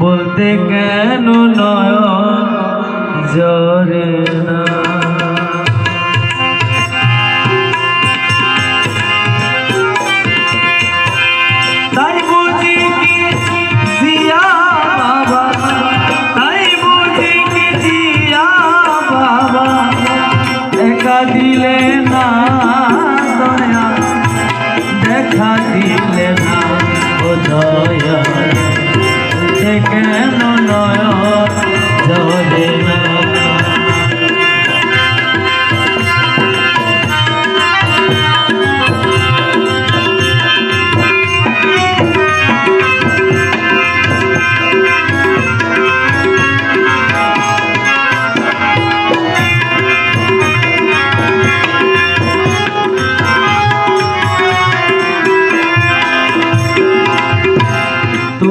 বলতে কেন নয়? জরে না।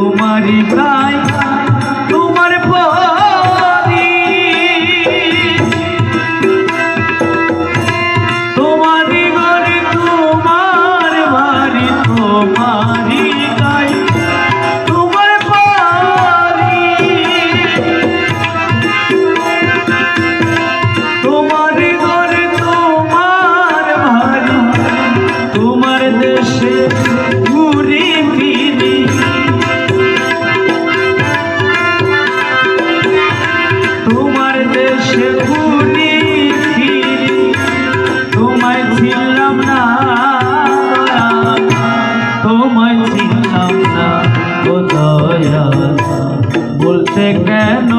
তোমারই গাই তোমার পরি। তোমারই ঘরে তোমার বাড়ি তোমার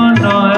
on.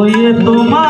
হয়ে তোমার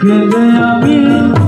Give me a bien.